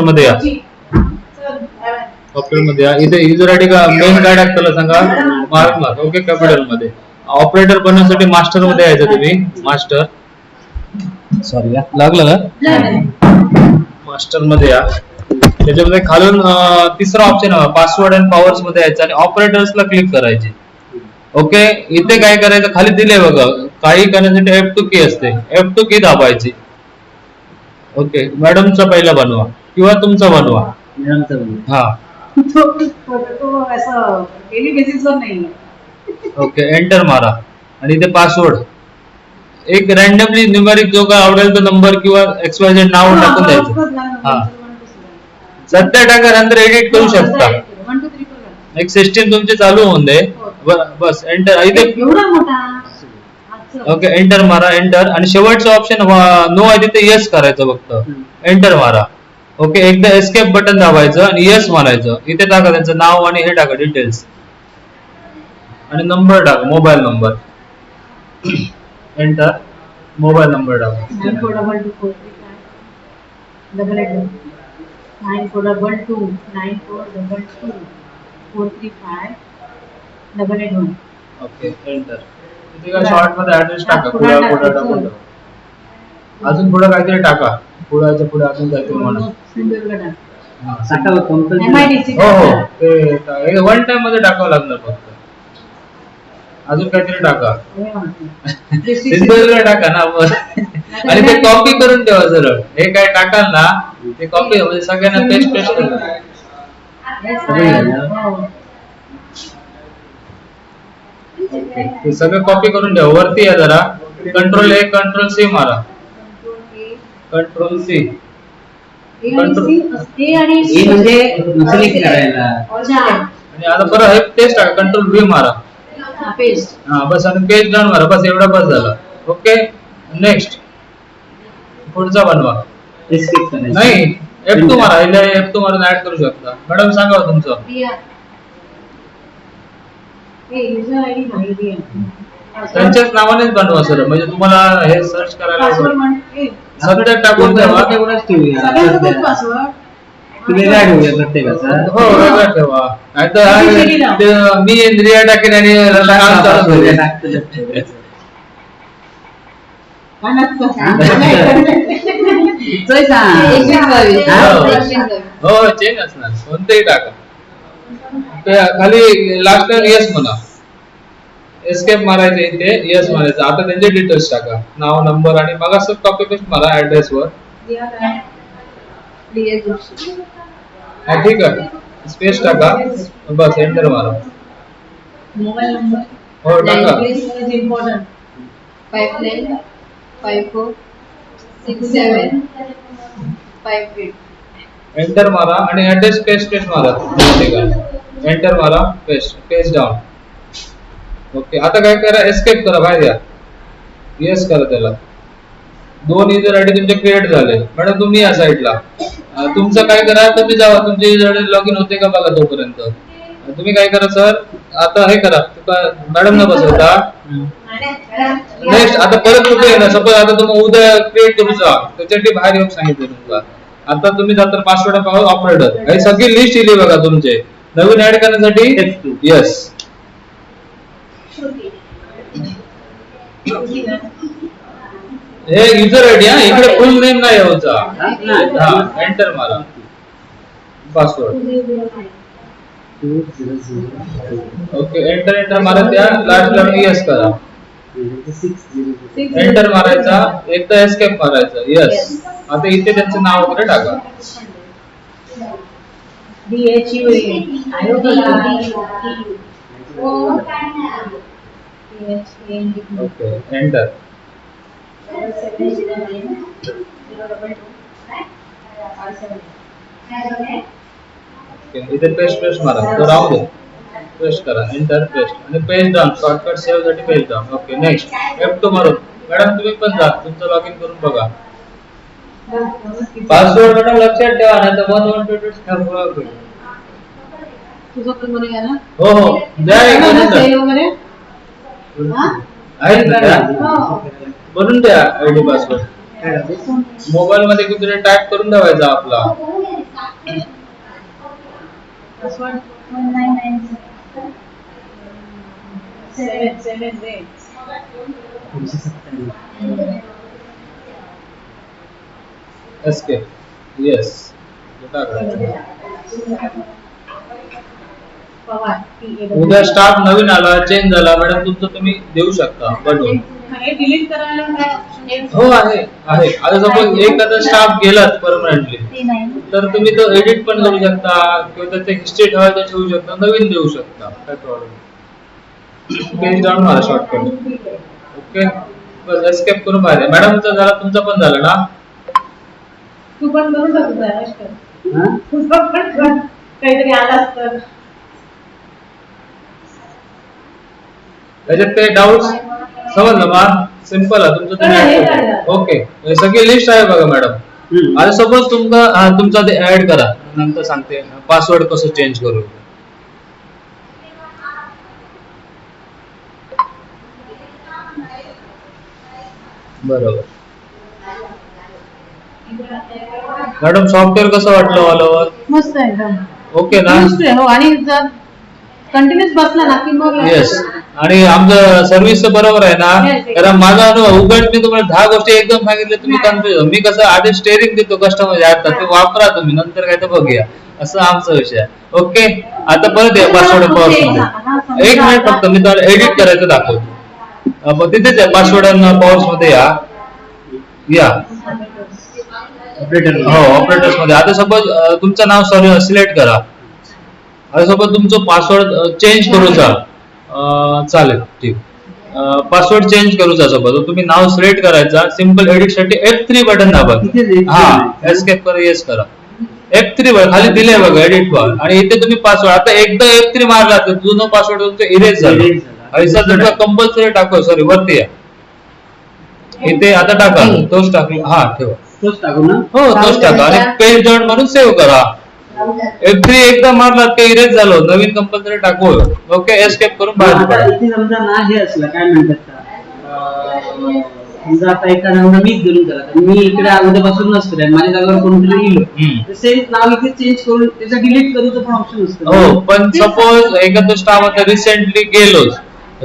मध्ये या. ऑपरेटरमध्ये या. इथे युजर आयडी का मेन काय टाकताला सांगा. मार्क मार्क ओके कॅपिटलमध्ये ऑपरेटर बनवण्यासाठी मास्टरमध्ये यायचं तुम्ही. मास्टर. सॉरी लागलं ना? मास्टरमध्ये या. त्याच्यामध्ये खालून तिसरा ऑप्शन पासवर्ड अँड पॉवर्समध्ये यायचं आणि ऑपरेटर्स ला क्लिक करायचे. ओके? इथे काय करायचं? खाली दिले बघा. काही करण्यासाठी एफ टू की असते. एफ टू की दाबायची. ओके? मॅडमचा पहिला बनवा. किंवा तुमचा बनवा हा तो असं डेली बेसिसवर नाही ओके एंटर मारा. आणि इथे पासवर्ड एक रॅन्डमली न्यूमेरिक जो काय आवडेल तो नंबर किंवा एक्स वाय झेड नाव टाकून द्यायचं. हा. सध्या टाका नंतर एडिट करू शकता. एक सिस्टीम तुमची चालू होऊन दे. ब- बस एंटर इथे. ओके एंटर मारा एंटर आणि शेवटचं ऑप्शन नो आहे तिथे येस करायचं फक्त. एंटर मारा. ओके एकदा एस्केप बटन दाबायचं आणि येस मारायचं इथे टाका त्यांचं नाव आणि हे टाका डिटेल्स आणि नंबर टाका mobile number enter mobile number टाका. ओके एंटर शॉर्टमध्ये ऍड्रेस टाका अजून पुढे काहीतरी टाका. पुढाच्या पुढे अजून काहीतरी म्हणा. हा. MIDC हो हो ते वन टाइममध्ये टाकावं लागणार फक्त. अजून काहीतरी टाका. हे सिंधुदुर्ग टाका ना बस. आणि ते कॉपी करून ठेवा सरळ. हे काय टाकाल ना ते कॉपी म्हणजे सगळ्यांना पेस्ट पेस्ट करून I- हो. ते सगळं कॉपी करून ठेवा. वरती या जरा. कंट्रोल ए कंट्रोल सी मारा. Control C C. A आणि. हे म्हणजे सिलेक्ट करायला अच्छा. आणि आता बरं हे तेच टाका कंट्रोल व्ही मारा. हा बस आणि पेज डाऊन मारा. बस एवढा बस झाला. ओके नेक्स्ट पुढचा बनवा. नाही एफ टू मारा. एफ टू मारून ऍड करू शकता. मॅडम सांगा हो तुमचं. हे त्यांच्याच नावानेच बनवा सर म्हणजे तुम्हाला हे सर्च करायला हे, सगळं टाकून ठेवा. तुम्ही काय ठेवूया प्रत्येकाचा. हो. वेगळा ठेवा. हा- मी इंद्रिया टाकेन आणि. हा? बावीस. हो चेंज असणार. कोणतेही टाका. ते खाली लास्ट येस म्हणा. एस्केप मारायचे इथे. येस मारायचं. आता त्यांचे डिटेल्स टाका. नाव नंबर आणि मग असं कॉपी पेस्ट मारा ऍड्रेस वर. हा, ठीक आहे. स्पेस टाका. बस एंटर मारा. मोबाईल नंबर हो टाका. Eight. एंटर मारा आणि ऍड्रेस पेस्ट पेस्ट मारा. एंटर मारा पेस्ट पेस्ट डाऊन ओके आता काय करा एस्केप करा बाहेर या. येस करा त्याला. दोन युजर आयडी तुमचे क्रिएट झाले. मॅडम तुम्ही या साईडला तुमचं काय करा तुम्ही जावा. तुमचे युजर आयडी लॉग इन होते का बघा तोपर्यंत. तुम्ही काय करा सर आता हे करा. मॅडम न बसवता. नेक्स्ट आता परत कुठे येणार सपोज आता तुम्ही उद्या क्रिएट करू जा त्याच्यासाठी बाहेर येऊन सांगितलं तुम्हाला. आता तुम्ही जाता पासवर्ड पावर ऑपरेटर हे सगळी लिस्ट येईल बघा तुमचे. नवीन ऍड करण्यासाठी? F2. येस हे युजर आयडी हा? इकडे फुल नेम नाही यायचा हा एंटर मारा. पासवर्ड ओके एंटर एंटर मारा त्या. लास्ट ला येस करा. एंटर मारायचा. एकदा एस्केप मारायचा. येस आता इथे त्यांचं नाव वगैरे टाका. D H U A. I O T U. D H A N D. Okay enter इथे पेस्ट पेस्ट मारा. तो राहू दे. पेस्ट करा. एंटर पेस्ट आणि page down shortcut सेव्हसाठी page down okay next F two मारून मॅडम तुम्ही पण जा. तुमचं लॉग इन करून बघा. पासवर्ड मॅडम लक्षात ठेवा नाही तर वन वन टू टू ना? हो हो. द्या आहेत ना? त्या? हो. बनवून द्या आयडी पासवर्ड मोबाईल मध्ये कुठे टाईप करून ठेवायचा आपला. Password one nine nine seven seven रे दोनशे सत्त्याण्णव एस्केप येस पवार उद्या स्टाफ नवीन आला चेंज झाला मॅडम तुमचं तुम्ही देऊ शकता बनवून. हे डिलीट करायला काय option आहे? हो आहे. आहे आता सपोज एखादा स्टाफ गेलाच परमनंटली तर तुम्ही तो एडिट पण करू शकता किंवा त्याचे हिस्ट्री ठेवायचं ठेवू शकता नवीन देऊ शकता. काय प्रॉब्लेम पेज डाऊन मारा शॉर्टकट ओके बस एस्केप करून बाहेर. मॅडमचा झाला तुमचा पण झाला ना? तू पण कर हा? कर काहीतरी आलास तर त्याच्यात ते डाऊट समजलं मा सिंपल आहे. तुमचं हे तुम्ही. ओके सगळी लिस्ट आहे बघा मॅडम. आता सपोज तुमचा हा, तुमचा ते ऍड करा. नंतर सांगते. पासवर्ड कसं चेंज करू? बरोबर. मॅडम सॉफ्टवेअर कसं वाटलं मला मस्त आहे एकदम. ओके ना? मस्त आहे हो. आणि जर कंटिन्युअस बसला ना की मग येस आणि आमचं सर्व्हिस बरोबर आहे ना. कारण माझा अनुभव उघड मी तुम्हाला दहा गोष्टी एकदम सांगितले तुम्ही. कन्फ्युज मी कसं आधी स्टेरिंग देतो कस्टमर आता ते वापरा तुम्ही नंतर काय ते बघूया. असं आमचा विषय आहे. ओके आता परत या पासवर्ड पॉवर एक मिनिट फक्त मी तुम्हाला एडिट करायचं दाखवतो. मग तिथेच आहे पासवर्ड पॉवर्समध्ये या. या. ऑपरेटर हो ऑपरेटर्समध्ये. आता सपोज तुमचं नाव सिलेक्ट करा. आता सपोज तुमचं पासवर्ड चेंज करूचा अं, चालेल ठीक. पासवर्ड चेंज करूचा सपोज तुम्ही नाव सिलेक्ट करायचा. सिंपल एडिटसाठी एफ थ्री बटन दाबा. इथेच F3 हा. एस्केप करा येस करा. एफ थ्री खाली दिले बघा एडिट बार आणि इथे तुम्ही पासवर्ड आता एकदा एफ थ्री मारला तर जुनं पासवर्ड तुमचं इरेज झालं. ऐसा तुमचा कंपल्सरी टाकू सॉरी वरती या. इथे आता टाका. तोच टाकला हा ठेवा. तोच टाकू ना. हो तोच टाका. आणि पेज डाऊन म्हणून सेव्ह करा. एफ थ्री एकदा मारला ते इरेज झालं नवीन कंपल्सरी टाकू. ओके एस्केप करून बाहेर आता पडा इथे समजा ना हे असलं काय म्हणतात समजा आता एखादा मीच तर मी इकडे अगोदरपासून नसतो रे, माझ्या जागेवर कोणतरी हम्म. इलो सेम नाव इथे चेंज करून त्याचा डिलीट करूचं पण ऑप्शन असतं हो पण सपोज एखादा स्टाफ आता रिसेंटली गेलोच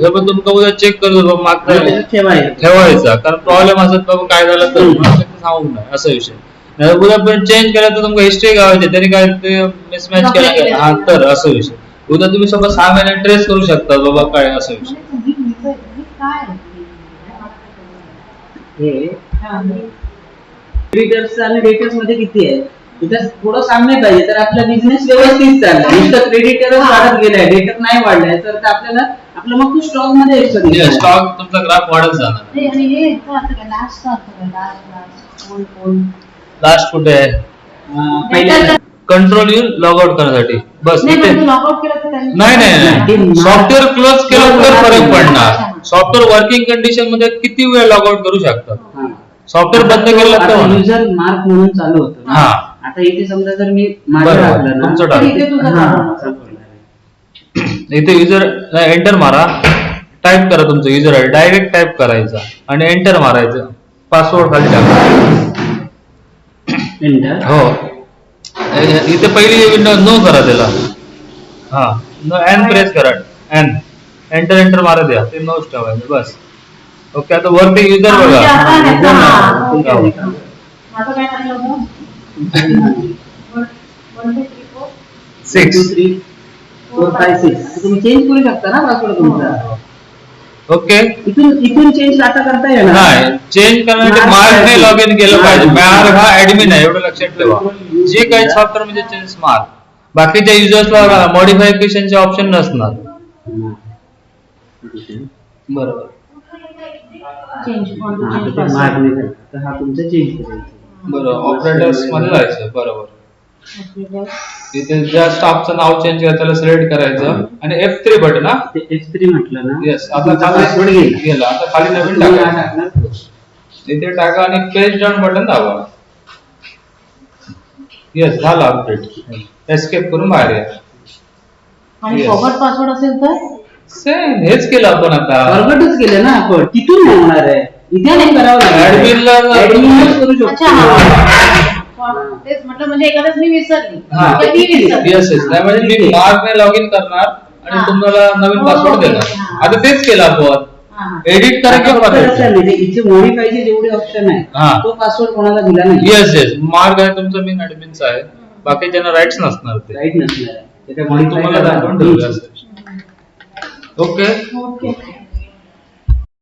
पण तुमका उद्या चेक करू बाबा मागचा त्याच्यात ठेवायचं. ठेवायचा. कारण प्रॉब्लेम असत बाबा काय झालं तर हम्म. सांगू नये असा विषय. नाही तर उद्या पण चेंज केला तर तुमका हिस्ट्री गावायची तरी काय ते मिसमॅच केला. हा तर असं विषय उद्या तुम्ही सगळं सहा महिने ट्रेस करू शकता बाबा काय असं विषय हे हा. क्रेडिटर्स आणि डेटर्समध्ये किती आहे थोडं साम्य पाहिजे तर आपला बिझनेस व्यवस्थित चालला नुसतं क्रेडिटरच वाढत गेलाय डेटर नाही वाढलाय तर ते आपल्याला आपलं मग तू स्टॉकमध्ये दिसणार. स्टॉक तुमचा ग्राफ वाढत जाणार नाही आणि हे इथं आता काय लास्ट आता काय लास्ट लास्ट कोण कोण लास्ट कुठे आहे? कंट्रोल येऊन लॉग आउट करण्यासाठी. बस नाही इथे. त्यांनी- नाही नाही सॉफ्टवेअर क्लोज केलं तर फरक पडणार. सॉफ्टवेअर वर्किंग कंडिशनमध्ये किती वेळ लॉग आउट करू शकतात. सॉफ्टवेअर बंद केलं तर. युजर मार्क म्हणून चालू होतं. हा. आता इथे समजा जर मी. इथे हा. युजर एंटर मारा. टाईप करा तुमचं युजर डायरेक्ट टाईप करायचा. आणि एंटर मारायचं. पासवर्ड खाली टाका. Enter. हो. इथे पहिली विंडो नो करा त्याला. हा. नो एन प्रेस करा. एन एंटर एंटर मारा द्या. ते नोच ठेवायचं बस. ओके आता वरती युजर हा, बघा. हा, हा, हा. Six four, five, six. आता तुम्ही चेंज करू शकता ना पासवर्ड तुमचा. ओके इथून इथून चेंज आता करता येणार. नाही चेंज करण्यासाठी मार्कने लॉग इन केलं पाहिजे. मार्क हा ऍडमिन आहे एवढं लक्षात ठेवा. जे काही सॉफ्टवेअर म्हणजे चेंज मार्क बाकीच्या युजर्सला मॉडिफिकेशनचे ऑप्शन नसणार. बरोबर. Mark नाही झालं. तर हा तुमचा चेंज करायचा. बरोबर. ऑपरेटर्समध्ये जायचं बरोबर. तिथे ज्या स्टाफचं नाव चेंज करायचं त्याला सिलेक्ट करायचं. आणि एफ थ्री बटन हा? ते एफ थ्री म्हटलं ना? येस आता तुमचा खाली गेला. गेला. आता खाली नवीन तुम्ही हा टाका टाकणार इथे टाका आणि पेज डाऊन बटन दाबा. येस झाला अपडेट एस्केप करून बाहेर या. आणि Yes. फॉरवर्ड पासवर्ड असेल तर? सेम हेच केलं आपण आता. फॉरवर्डच केलं ना आपण? तिथून होणार आहे. इथे नाही करावं Admin ला- ऍडमिनच करू अच्छा हा. तेच म्हटलं म्हणजे मी विसरली. हा. किंवा ती विसरली. येस येस नाही म्हणजे मी मार्कने लॉग इन करणार आणि हा. तुम्हाला नवीन हो, पासवर्ड हो, देणार. हा. आता तेच केलं आपण. हा, हा. एडिट फक्त असं करायचं नाही, ते इथे मॉडिफायचे जेवढे ऑप्शन आहे हा. तो पासवर्ड कोणाला दिला नाही. येस येस मार्क आहे तुमचं मेन ऍडमिनचा आहे. बाकी ज्यांना राईट्स नसणार ते. राईट नसणार. आहे. modify तुम्हाला ओके ओके